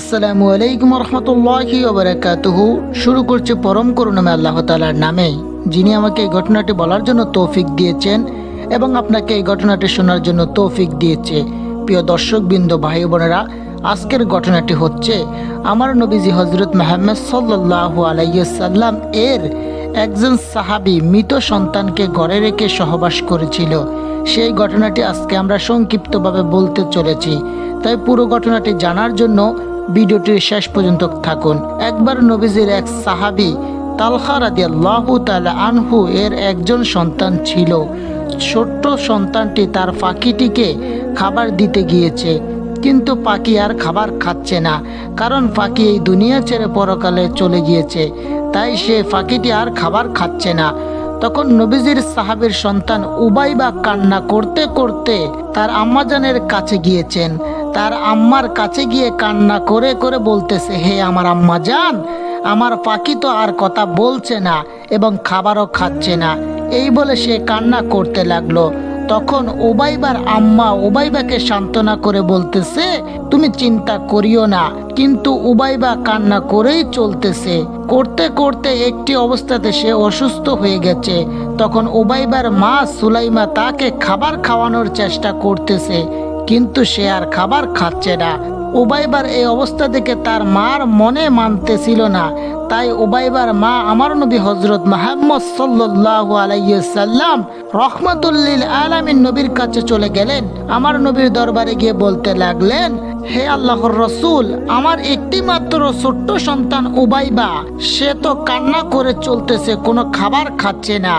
আসসালামু আলাইকুম রহমতুল্লাহি ওবরাকাতুহু। শুরু করছে পরম করুণামে আল্লাহ তালার নামে, যিনি আমাকে এই ঘটনাটি বলার জন্য তৌফিক দিয়েছেন এবং আপনাকে এই ঘটনাটি শোনার জন্য তৌফিক দিয়েছে। প্রিয় দর্শকবৃন্দ ভাই বোনেরা আজকের ঘটনাটি হচ্ছে আমার নবীজি হজরত মেহাম্মদ সাল্লাহ আলাইসাল্লাম এর একজন সাহাবী মৃত সন্তানকে ঘরে রেখে সহবাস করেছিল। সেই ঘটনাটি আজকে আমরা সংক্ষিপ্তভাবে বলতে চলেছি। তাই পুরো ঘটনাটি জানার জন্য ভিডিওটির শেষ পর্যন্ত থাকুন। একবার নবীজির এক সাহাবী তালহা রাদিয়াল্লাহু তাআলা আনহু এর একজন সন্তান ছিল। ছোট্ট সন্তানটি তার পাখিটিকে খাবার দিতে গিয়েছে। কিন্তু পাখি আর খাবার খাচ্ছে না, কারণ পাখি এই দুনিয়া ছেড়ে পরকালে চলে গিয়েছে। তাই সে পাখিটি আর খাবার খাচ্ছে না। তখন নবীজির সাহাবের সন্তান উবাই বা কান্না করতে করতে তার আম্মাজানের কাছে গিয়েছেন। তার আম্মার কাছে গিয়ে কান্না করে করে বলতেছে, হে আমার আম্মা যান, আমার পাখি তো আর কথা বলছে না এবং খাবারও খাচ্ছে না। এই বলে সে কান্না করতে লাগল। তখন ওবাইবার আম্মা ওবাইবাকে সান্ত্বনা করে বলতেছে, তুমি চিন্তা করিও না। কিন্তু উবাইবা কান্না করেই চলতেছে। করতে করতে একটি অবস্থাতে সে অসুস্থ হয়ে গেছে। তখন ওবাইবার মা সুলাইমা তাকে খাবার খাওয়ানোর চেষ্টা করতেছে। কিন্তু সে আর খাবার খাচ্ছে না। উবাইবার এই অবস্থা দেখে তার মার মনে মানতেছিল না। তাই উবাইবার মা আমার নবী হজরত মাহমদ সাল্লাহ আলাইসাল্লাম রহমতুল্লিল আলামিন নবীর কাছে চলে গেলেন। আমার নবীর দরবারে গিয়ে বলতে লাগলেন হে আল্লাহর রসুল, আমার একটি মাত্র ছোট্ট সন্তান উবাইবা, সে তো কান্না করে চলতেছে, কোনো খাবার খাচ্ছে না।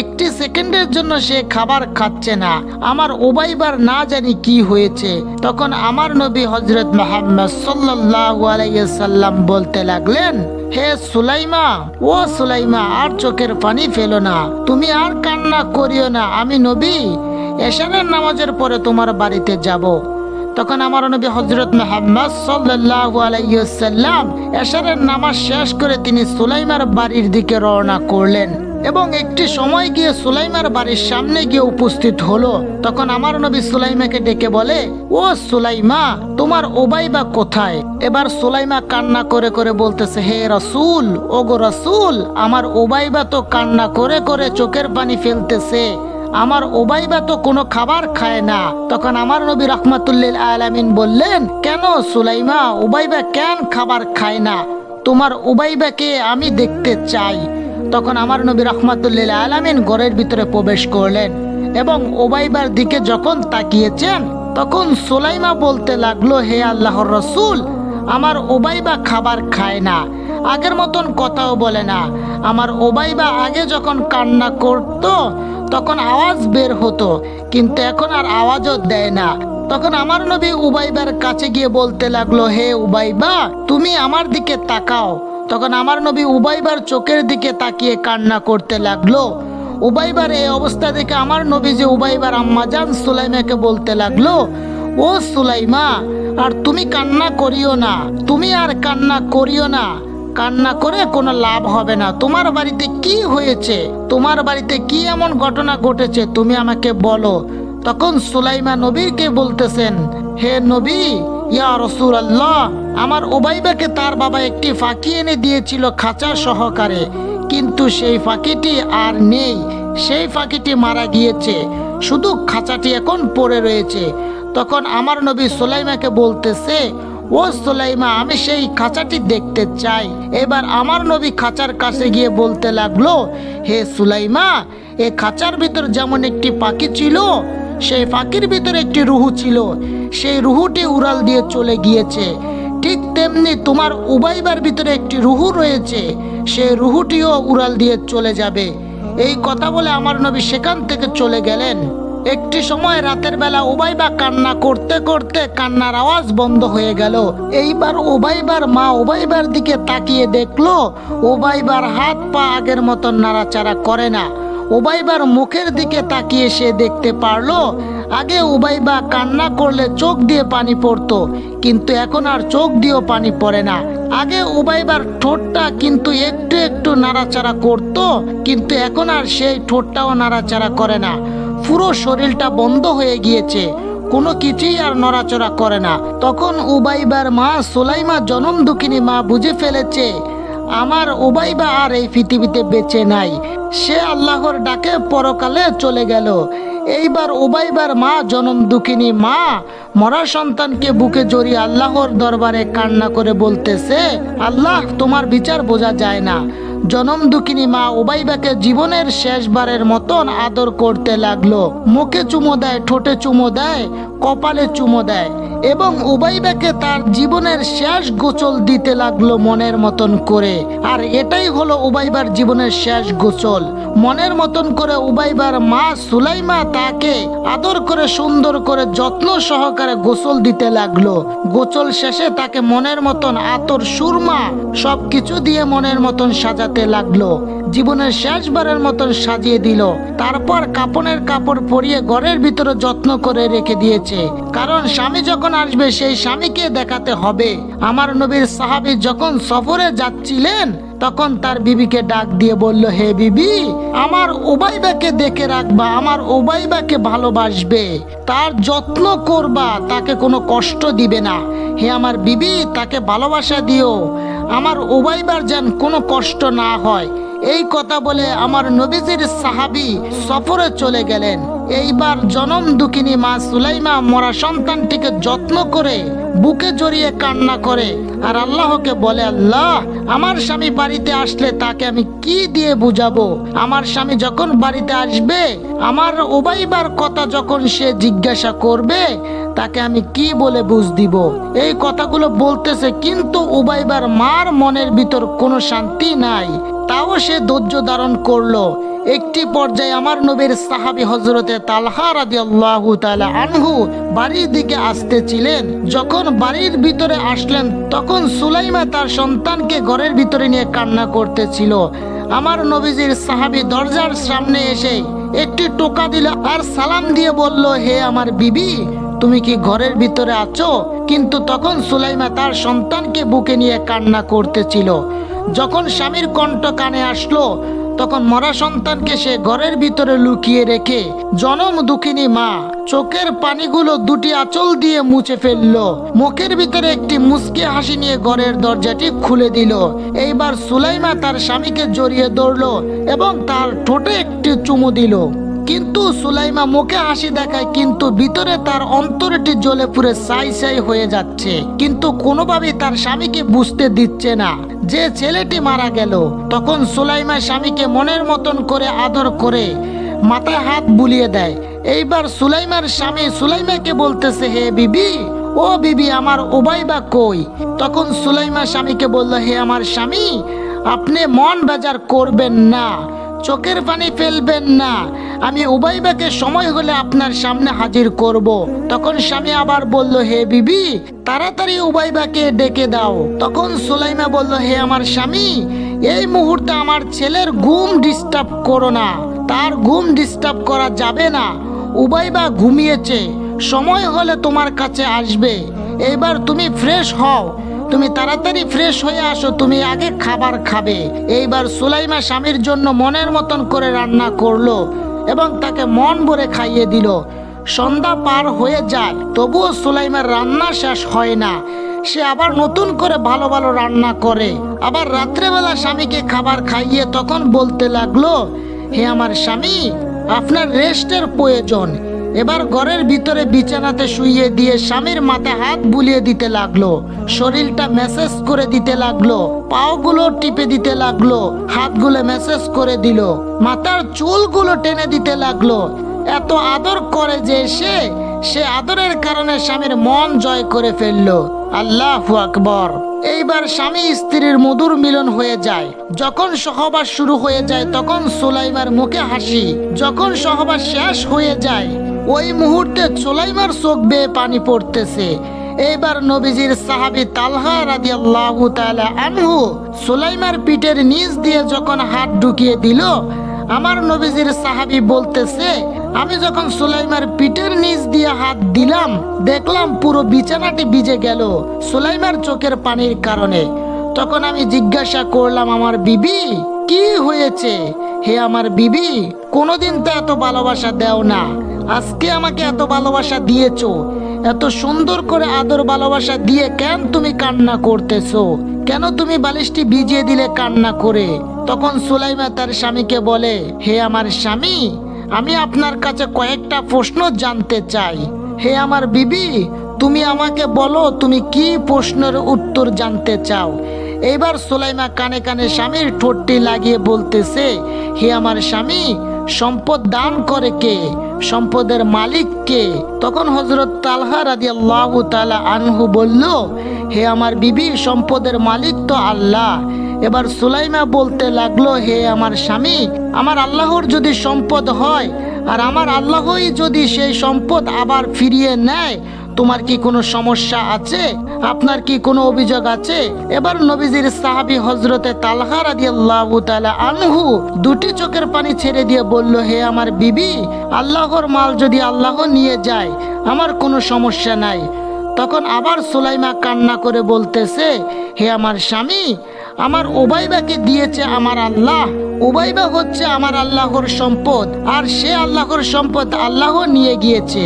একটি সেকেন্ডের জন্য সে খাবার খাচ্ছে না। আমার ওবাইবার না জানি কি হয়েছে। তখন আমার নবী হজরত মোহাম্মদ সাল্লাল্লাহু সাল্লাম বলতে লাগলেন, হে সুলাইমা, ও সুলাইমা, আর চোখের পানি ফেলো না। তুমি আর কান্না করিও না। আমি নবী এশানের নামাজের পরে তোমার বাড়িতে যাব। তখন আমার নবী হজরত মোহাম্মদ সাল্লাল্লাহু আলাইহি সাল্লাম এশারের নামাজ শেষ করে তিনি সুলাইমার বাড়ির দিকে রওনা করলেন এবং একটি সময় গিয়ে সুলাইমার বাড়ির সামনে গিয়ে উপস্থিত হলো। তখন আমার নবী সুলাইমাকে ডেকে বলে, ও সুলাইমা, তোমার ওবাই বা কোথায়? এবার সুলাইমা কান্না করে করে বলতেছে, হে রসুল, ওগো রসুল, আমার ওবাইবা তো কান্না করে করে চোখের পানি ফেলতেছে। আমার ওবাইবা তো কোনো খাবার খায় না। তখন আমার নবী রহমাতুল্লিল আলামিন বললেন, কেন সুলাইমা ওবাইবা কেন খাবার খায় না? তোমার ওবাইবাকে আমি দেখতে চাই। তখন আমার নবী রহমাতুল্লিল আলামিন ঘরের ভিতরে প্রবেশ করলেন এবং ওবাইবার দিকে যখন তাকিয়েছেন, তখন সুলাইমা বলতে লাগল, হে আল্লাহর রসুল, আমার ওবাইবা খাবার খায় না। আগের মতন কথাও বলে না। আমার ওবাইবা আগে যখন কান্না করত তখন আওয়াজ বের হতো, কিন্তু এখন আর আওয়াজও দেয় না। তখন আমার নবী উবাইবার কাছে গিয়ে বলতে লাগল, হে উবাইবা, তুমি আমার দিকে তাকাও। তখন আমার নবী উবাইবার চোখের দিকে তাকিয়ে কান্না করতে লাগল। উবাইবার এই অবস্থা দেখে আমার নবী যে উবাইবার আম্মাজান সুলাইমাকে বলতে লাগল, ও সুলাইমা, আর তুমি কান্না করিও না, তুমি আর কান্না করিও না। কান্না করে কোনো লাভ হবে না। তোমার বাড়িতে কি হয়েছে? তোমার বাড়িতে কি এমন ঘটনা ঘটেছে? তুমি আমাকে বলো। তখন সুলাইমা নবীকে বলতেছেন, হে নবী, ইয়া রসুল আল্লাহ আমার ওবাইবাকে তার বাবা একটি ফাঁকি এনে দিয়েছিল খাঁচা সহকারে। কিন্তু সেই ফাঁকিটি আর নেই। সেই ফাঁকিটি মারা গিয়েছে। শুধু খাঁচাটি এখন পড়ে রয়েছে। তখন আমার নবী সুলাইমাকে বলতেছে ও সুলাইমা আমি সেই খাঁচাটি দেখতে চাই। এবার আমার নবী খাঁচার কাছে গিয়ে বলতে লাগল, হে সুলাইমা এ খাঁচার ভিতর যেমন একটি পাখি ছিল, সেই পাখির ভিতরে একটি রুহু ছিল। সেই রুহুটি উড়াল দিয়ে চলে গিয়েছে। ঠিক তেমনি তোমার উবাইবার ভিতরে একটি রুহু রয়েছে, সেই রুহুটিও উড়াল দিয়ে চলে যাবে। এই কথা বলে আমার নবী সেখান থেকে চলে গেলেন। একটি সময় রাতের বেলা ওবাইবা কান্না করতে করতে কান্নার আওয়াজ বন্ধ হয়ে গেল। এইবার ওবাইবার মা ওবাইবার দিকে তাকিয়ে দেখল ওবাইবার হাত পা আগের মতন নাড়াচাড়া করে না। ওবাইবার মুখের দিকে তাকিয়ে সে দেখতে পারল, আগে উবাইবা কান্না করলে চোখ দিয়ে পানি পড়তো, কিন্তু এখন আর চোখ দিয়েও পানি পড়ে না। আগে উবাইবার ঠোঁটটা কিন্তু একটু একটু নাড়াচাড়া করত, কিন্তু এখন আর সেই ঠোঁটটাও নাড়াচাড়া করে না। পুরো শরীরটা বন্ধ হয়ে গিয়েছে। কোনো কিছুই আর নড়াচড়া করে না। তখন উবাইবার মা সুলাইমা জনম দুঃখিনী মা বুঝে ফেলেছে, আমার উবাইবা আর এই পৃথিবীতে বেঁচে নাই। সে আল্লাহর ডাকে পরকালে চলে গেল। এইবার উবাইবার মা জনম দুঃখিনী মা মরা সন্তানকে বুকে জড়িয়ে আল্লাহর দরবারে কান্না করে বলতেছে, আল্লাহ, তোমার বিচার বোঝা যায় না। জনম দুঃখিনী মা ওবাইবাকে জীবনের শেষবারের মতন আদর করতে লাগল। মুখে চুমো দেয়, ঠোঁটে চুমো দেয়, কপালে চুমো দেয় এবং উবাইবাকে তার জীবনের শেষ গোচল দিতে লাগল মনের মতন করে। আর এটাই হলো উবাইবার জীবনের শেষ গোচল। মনের মতন করে উবাইবার মা সুলাইমা তাকে আদর করে, সুন্দর করে, যত্ন সহকারে গোসল দিতে লাগল। গোসল শেষে তাকে মনের মতন আতর, সুরমা সবকিছু দিয়ে মনের মতন সাজাতে লাগল। জীবনের শেষবারের মতন সাজিয়ে দিল। তারপর কাপনের কাপড় পরিয়ে ঘরের ভিতরে যত্ন করে রেখে দিয়েছে। কারণ স্বামী যখন আসবে, সেই স্বামীকে দেখাতে হবে। আমার নবীর সাহাবী যখন সফরে যাচ্ছিলেন তখন তার বিবিকে ডাক দিয়ে বলল, হে বিবি, আমার ওবাইবাকে দেখে রাখবা, আমার ওবাইবাকে ভালোবাসবে। তার যত্ন করবা, তাকে কোনো কষ্ট দিবে না। হে আমার বিবি, তাকে ভালোবাসা দিও। আমার ওবাইবার যেন কোনো কষ্ট না হয়। এই কথা বলে আমার নবীজির সাহাবি সফরে চলে গেলেন। এইবার জনম দুঃখিনী মা সুলাইমা মরা সন্তানটিকে যত্ন করে বুকে জড়িয়ে কান্না করে আর আল্লাহকে বলে, আল্লাহ, আমার স্বামী বাড়িতে আসলে তাকে আমি কি দিয়ে বুঝাবো? আমার স্বামী যখন বাড়িতে আসবে, আমার ওবাইবার কথা যখন সে জিজ্ঞাসা করবে, তাকে আমি কি বলে বুঝ দিব? এই কথাগুলো বলতেছে, কিন্তু উবাইবার মার মনের ভিতর কোনো শান্তি নাই। তাও সে ধৈর্য ধারণ করল। একটি পর্যায়ে আমার নবীর সাহাবী হজরতে তালহা রাদিয়াল্লাহু তাআলা আনহু বাড়ির দিকে আসতেছিলেন। যখন বাড়ির ভিতরে আসলেন, তখন সুলাইমা তার সন্তানকে ঘরের ভিতরে নিয়ে কান্না করতেছিল। আমার নবীজির সাহাবি দরজার সামনে এসে একটি টোকা দিল আর সালাম দিয়ে বলল, হে আমার বিবি, তুমি কি ঘরের ভিতরে আছো? কিন্তু তখন সুলাইমা তার সন্তানকে বুকে নিয়ে কান্না করতেছিল। যখন স্বামীর কণ্ঠ কানে আসলো তখন মরা সন্তানকে সে ঘরের ভিতরে লুকিয়ে রেখে জনম দুঃখিনী মা চোখের পানিগুলো দুটি আঁচল দিয়ে মুছে ফেলল। মুখের ভিতরে একটি মুসকি হাসি নিয়ে ঘরের দরজাটি খুলে দিল। এইবার সুলাইমা তার স্বামীকে জড়িয়ে ধরল এবং তার ঠোঁটে একটি চুমু দিল। কিন্তু সুলাইমা মুখে হাসি দেখায়, কিন্তু ভিতরে তার অন্তরটি জ্বলে পুরে সাই সাই হয়ে যাচ্ছে। কিন্তু কোনোভাবেই তার স্বামীকে বুঝতে দিচ্ছে না। যে ছেলেটি মারা গেল, তখন সুলাইমা স্বামীকে মনের মতন করে আদর করে মাথায় হাত বুলিয়ে দেয়। এইবার সুলাইমার স্বামী সুলাইমাকে বলতেছে, হে বিবি, ও বিবি, আমার ওবাই বা কই? তখন সুলাইমা স্বামীকে বলল, হে আমার স্বামী, আপনি মন বেজার করবেন না, চোখের পানি ফেলবেন না আমি উবাইবাকে সময় হলে আপনার সামনে হাজির করব। তখন স্বামী আবার বলল, হে বিবি, তাড়াতাড়ি উবাইবাকে ডেকে দাও। তখন সুলাইমা বলল, হে আমার স্বামী, এই মুহূর্তে আমার ছেলের ঘুম ডিস্টার্ব করো না। তার ঘুম ডিস্টার্ব করা যাবে না। উবাইবা ঘুমিয়েছে। সময় হলে তোমার কাছে আসবে। এবার তুমি ফ্রেশ হও। তুমি তাড়াতাড়ি ফ্রেশ হয়ে আসো। তুমি আগে খাবার খাবে। এইবার সুলাইমা স্বামীর জন্য মনের মতন করে রান্না করল। এবং তাকে মন ভরে খাইয়ে দিল। সন্ধ্যা পার হয়ে যায় তবুও সুলাইমের রান্না শেষ হয় না। সে আবার নতুন করে ভালো ভালো রান্না করে। আবার রাত্রেবেলা স্বামীকে খাবার খাইয়ে তখন বলতে লাগল, হে আমার স্বামী, আপনার রেস্টের প্রয়োজন। এবার ঘরের ভিতরে বিছানাতে শুইয়ে দিয়ে স্বামীর মাথায় হাত বুলিয়ে দিতে লাগল। শরীরটা মেসেজ করে দিতে লাগল। পাওগুলো টিপে দিতে লাগল। হাতগুলো মেসেজ করে দিল। মাথার চুলগুলো টেনে দিতে লাগল। এত আদর করে যে সে সে আদরের কারণে স্বামীর মন জয় করে ফেলল। আল্লাহ আকবর। এইবার স্বামী স্ত্রীর মধুর মিলন হয়ে যায়। যখন সহবাস শুরু হয়ে যায়, তখন সুলাইমার মুখে হাসি। যখন সহবাস শেষ হয়ে যায় ওই মুহূর্তে সুলাইমার চোখ বেয়ে পানি পড়তেছে। এইবার নবীজির সাহাবি তালহা রাদিয়াল্লাহু তাআলা আনহু সুলাইমার পিঠের নিচ দিয়ে যখন হাত ঢুকিয়ে দিল, আমার নবীজির সাহাবি বলতেছে, আমি যখন সুলাইমার পিঠের নিচ দিয়ে হাত দিলাম, দেখলাম পুরো বিছানাটি ভিজে গেল সুলাইমার চোখের পানির কারণে। তখন আমি জিজ্ঞাসা করলাম, আমার বিবি, কি হয়েছে? হে আমার বিবি, কোনোদিন তো এত ভালোবাসা দেও না। আজকে আমাকে এত ভালোবাসা দিয়েছ? এত সুন্দর করে আদর ভালোবাসা দিয়ে কেন তুমি কান্না করতেছো? কেন তুমি বালিশটি ভিজিয়ে দিলে কান্না করে? তখন সুলাইমা তার স্বামীকে বলে, হে আমার স্বামী, আমি আপনার কাছে কয়েকটা প্রশ্ন জানতে চাই। হে আমার বিবি, তুমি আমাকে বলো, তুমি কি প্রশ্নের উত্তর জানতে চাও? এইবার সুলাইমা কানে কানে স্বামীর ঠোঁটটি লাগিয়ে বলতেছে, হে আমার স্বামী, সম্পদ দান করে কে? সম্পদের মালিক কে তখন হজরত তালহা রাজি আল্লাহ তালা আনহু বলল, হে আমার বিবি, সম্পদের মালিক তো আল্লাহ। এবার সুলাইমা বলতে লাগল, হে আমার স্বামী, আমার আল্লাহর যদি সম্পদ হয়, আর আমার আল্লাহই যদি সেই সম্পদ আবার ফিরিয়ে নেয় তোমার কি কোনো সমস্যা আছে? আপনার কি কোনো অভিযোগ আছে? এবার নবীজির সাহাবি হজরতে তালহা রাদিয়াল্লাহু তাআলা আনহু দুটি চোখের পানি ছেড়ে দিয়ে বলল, হে আমার বিবি, আল্লাহর মাল যদি আল্লাহ নিয়ে যায়, আমার কোনো সমস্যা নাই। তখন আবার সুলাইমা কান্না করে বলতেছে, হে আমার স্বামী, আমার ওবাইবাকে দিয়েছে আমার আল্লাহ। ওবাইবা হচ্ছে আমার আল্লাহর সম্পদ, আর সে আল্লাহর সম্পদ আল্লাহ নিয়ে গিয়েছে।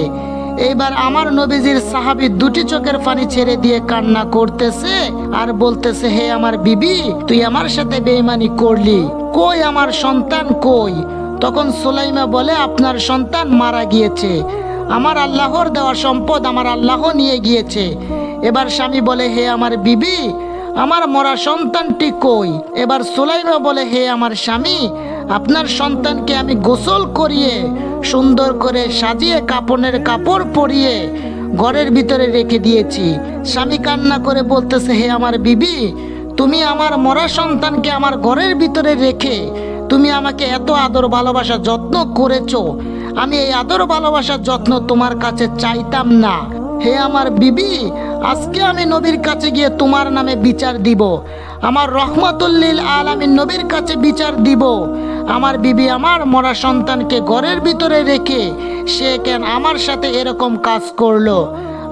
এইবার আমার নবীজির সাহাবি দুটি চোখের পানি ছেড়ে দিয়ে কান্না করতেছে আর বলতেছে, হে আমার বিবি, তুই আমার সাথে বেইমানি করলি। কই আমার সন্তান কই? তখন সুলাইমা বলে, আপনার সন্তান মারা গিয়েছে। আমার আল্লাহর দেওয়া সম্পদ আমার আল্লাহ নিয়ে গিয়েছে। এবার স্বামী বলে, হে আমার বিবি আমার মরা সন্তানটি কই? এবার সুলাইমা বলে, হে আমার স্বামী, আপনার সন্তানকে আমি গোসল করিয়ে, সুন্দর করে সাজিয়ে কাপড়ের কাপড় পরিয়ে ঘরের ভিতরে রেখে দিয়েছি। স্বামী কান্না করে বলতেছে, হে আমার বিবি, তুমি আমার মরা সন্তানকে আমার ঘরের ভিতরে রেখে, তুমি আমাকে এত আদর ভালোবাসা যত্ন করেছ। আমি এই আদর ভালোবাসার যত্ন তোমার কাছে চাইতাম না। হে আমার বিবি আজকে আমি নবীর কাছে গিয়ে তোমার নামে বিচার দিব। আমার রহমতুল্লিল আলামিন নবীর কাছে বিচার দিব। আমার বিবি আমার মরা সন্তানকে ঘরের ভিতরে রেখে সে কেন আমার সাথে এরকম কাজ করল?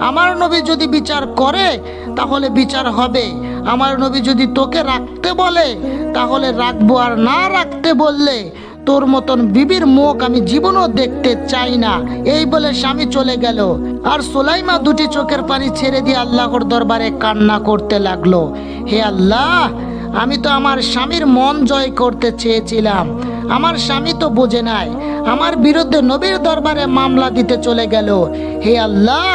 আমার নবী যদি বিচার করে, তাহলে বিচার হবে। আমার নবী যদি তোকে রাখতে বলে, তাহলে রাখব আর না রাখতে বললে তোর মতন বিবির মুখ আমি জীবনও দেখতে চাই না। এই বলে স্বামী চলে গেল। আর সোলাইমা দুটি চোখের পানি ছেড়ে দিয়ে আল্লাহর দরবারে কান্না করতে লাগল। হে আল্লাহ, আমি তো আমার স্বামীর মন জয় করতে চেয়েছিলাম। আমার স্বামী তো বোঝে নাই। আমার বিরুদ্ধে নবীর দরবারে মামলা দিতে চলে গেল। হে আল্লাহ,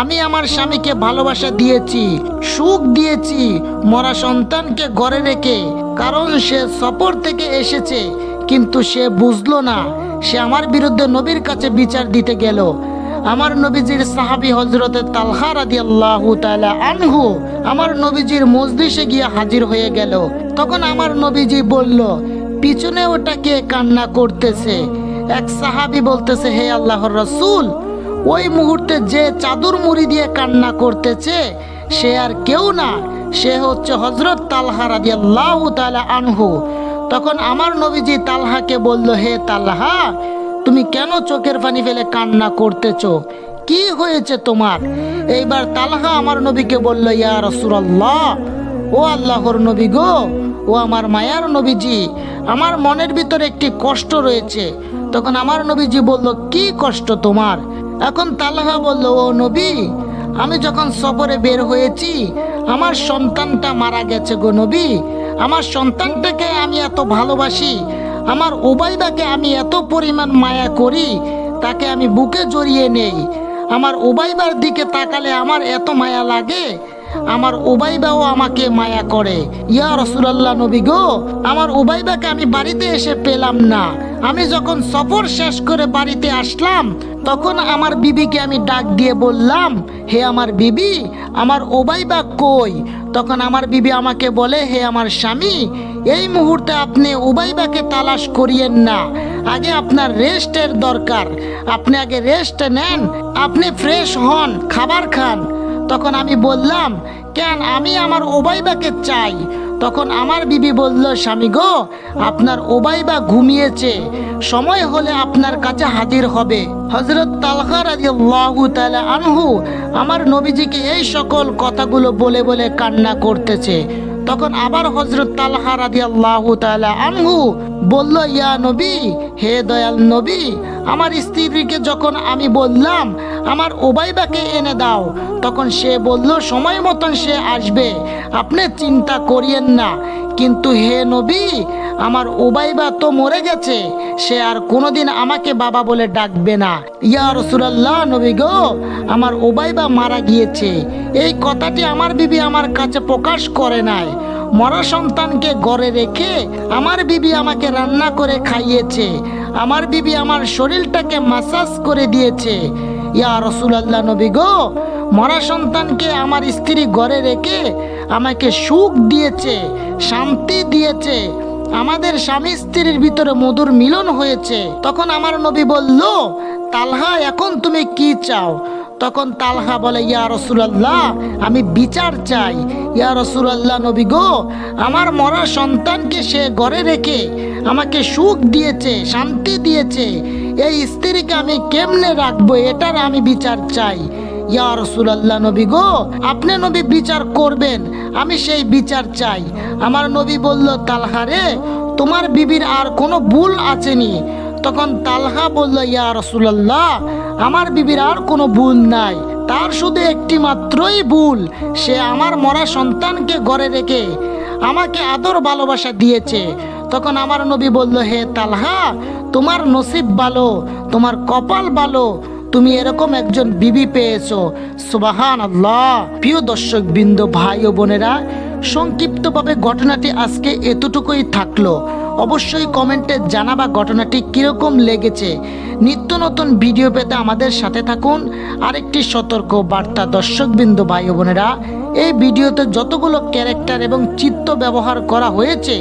আমি আমার স্বামীকে ভালোবাসা দিয়েছি, সুখ দিয়েছি, মরা সন্তানকে ঘরে রেখে, কারণ সে সফর থেকে এসেছে। কিন্তু সে বুঝলো না। সে আমার বিরুদ্ধে নবীর কাছে বিচার দিতে গেল। আমার নবীজির সাহাবি হজরতে তালহা রাদি আল্লাহ আনহু আমার নবীজির মসজিষে গিয়ে হাজির হয়ে গেল। তখন আমার নবীজি বলল, পিছনে ওটা ওটাকে কান্না করতেছে? এক সাহাবি বলতেছে, হে আল্লাহর রসুল, ওই মুহূর্তে যে চাদর মুড়ি দিয়ে কান্না করতেছে, সে আর কেউ না। সে হচ্ছে হজরত তালহা রাদি আল্লাহ আনহু। তখন আমার নবীজি তালহাকে বলল, হে তালহা, তুমি কেন চোখের পানি ফেলে কান্না করতেছো? কি হয়েছে তোমার? এইবার তালহা আমার নবীকে বলল, ইয়া রসুল্লাহ ও আল্লাহর নবী গো, ও আমার মায়ার নবীজি, আমার মনের ভিতরে একটি কষ্ট রয়েছে। তখন আমার নবীজি বলল, কি কষ্ট তোমার? এখন তালহা বলল, ও নবী, আমি যখন সফরে বের হয়েছি, আমার সন্তানটা মারা গেছে গো নবী আমার সন্তানটাকে আমি এত ভালোবাসি, আমার ওবাইদাকে আমি এত পরিমাণ মায়া করি, তাকে আমি বুকে জড়িয়ে নেই। আমার ওবাইবার দিকে তাকালে আমার এত মায়া লাগে আমার ওবাইবাও আমাকে মায়া করে। ইয়া রসুলাল্লাহ নবী গো, আমার ওবাইবাকে আমি বাড়িতে এসে পেলাম না। আমি যখন সফর শেষ করে বাড়িতে আসলাম, তখন আমার বিবিকে আমি ডাক দিয়ে বললাম, হে আমার বিবি, আমার ওবাইবা কই? তখন আমার বিবি আমাকে বলে, হে আমার স্বামী, এই মুহূর্তে আপনি উবাইবাকে তালাশ করিয়েন না। আগে আপনার রেস্টের দরকার। আপনি আগে রেস্ট নেন, আপনি ফ্রেশ হন, খাবার খান। তখন আমি বললাম, কেন? আমি আমার ওবাইবাকে চাই। তখন আমার বিবি বলল, স্বামী গো, আপনার ওবাইবা ঘুমিয়েছে। সময় হলে আপনার কাছে হাজির হবে। হজরত তালহা রাদিয়াল্লাহু তাআলা আনহু আমার নবীজিকে এই সকল কথাগুলো বলে বলে কান্না করতেছে। তখন আবার হজরত তালহা রাদি আল্লাহ আনহু বলল, ইয়া নবী, হে দয়াল নবী, আমার স্ত্রীকে যখন আমি বললাম, আমার ওবাইবাকে এনে দাও। তখন সে বলল, সময় মতন সে আসবে, আপনি চিন্তা করিয়েন না। কিন্তু হে নবী আমার ওবাইবা তো মরে গেছে, সে আর কোনোদিন আমাকে বাবা বলে ডাকবে না। ইয়া রসুলাল্লাহ, নবী গো, আমার ওবাইবা মারা গিয়েছে। এই কথাটি আমার বিবি আমার কাছে প্রকাশ করে নাই। মরা সন্তানকে ঘরে রেখে আমার বিবি আমাকে রান্না করে খাইয়েছে। আমার বিবি আমার শরীরটাকে মাসাজ করে দিয়েছে। ইয়া রসুলাল্লাহ, নবী গো, মরা সন্তানকে আমার স্ত্রী ঘরে রেখে আমাকে সুখ দিয়েছে, শান্তি দিয়েছে। আমাদের স্বামী স্ত্রীর ভিতরে মধুর মিলন হয়েছে। তখন আমার নবী বলল, তালহা, এখন তুমি কি চাও? তখন তালহা বলে, ইয়া রসুলাল্লাহ, আমি বিচার চাই। ইয়া রসুলাল্লাহ, নবী গো, আমার মরা সন্তানকে সে ঘরে রেখে আমাকে সুখ দিয়েছে, শান্তি দিয়েছে। এই স্ত্রীকে আমি কেমনে রাখব, এটার আমি বিচার চাই। ইয়া রসুলাল্লাহ নবী গো, আপনি নবী বিচার করবেন, আমি সেই বিচার চাই। আমার নবী বলল তালহারে তোমার বিবির আর কোনো ভুল আছেনি। তখন তালহা বলল, ইয়া রসুলাল্লাহ, আমার বিবির আর কোনো ভুল নাই। তার শুধু একটি মাত্রই ভুল, সে আমার মরা সন্তানকে ঘরে রেখে আমাকে আদর ভালোবাসা দিয়েছে। তখন আমার নবী বলল, হে তালহা, তোমার নসিব ভালো, তোমার কপাল ভালো তুমি এরকম একজন বিবি পেয়েছ। সুবাহান আল্লাহ প্রিয় দর্শক বৃন্দ ভাই ও বোনেরা, সংক্ষিপ্তভাবে ঘটনাটি আজকে এতটুকুই থাকল। অবশ্যই কমেন্টে জানাবা ঘটনাটি কীরকম লেগেছে। নিত্য নতুন ভিডিও পেতে আমাদের সাথে থাকুন। আরেকটি সতর্ক বার্তা, দর্শকবৃন্দ, ভাই বোনেরা, এই ভিডিওতে যতগুলো ক্যারেক্টার এবং চিত্র ব্যবহার করা হয়েছে,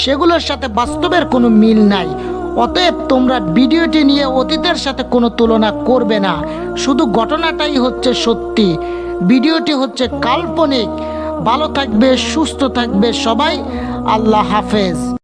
সেগুলোর সাথে বাস্তবের কোনো মিল নাই। অতএব তোমরা ভিডিওটি নিয়ে অতীতের সাথে কোনো তুলনা করবে না। শুধু ঘটনাটাই হচ্ছে সত্যি। ভিডিওটি হচ্ছে কাল্পনিক। ভালো থাকবে, সুস্থ থাকবে সবাই। আল্লাহ হাফেজ।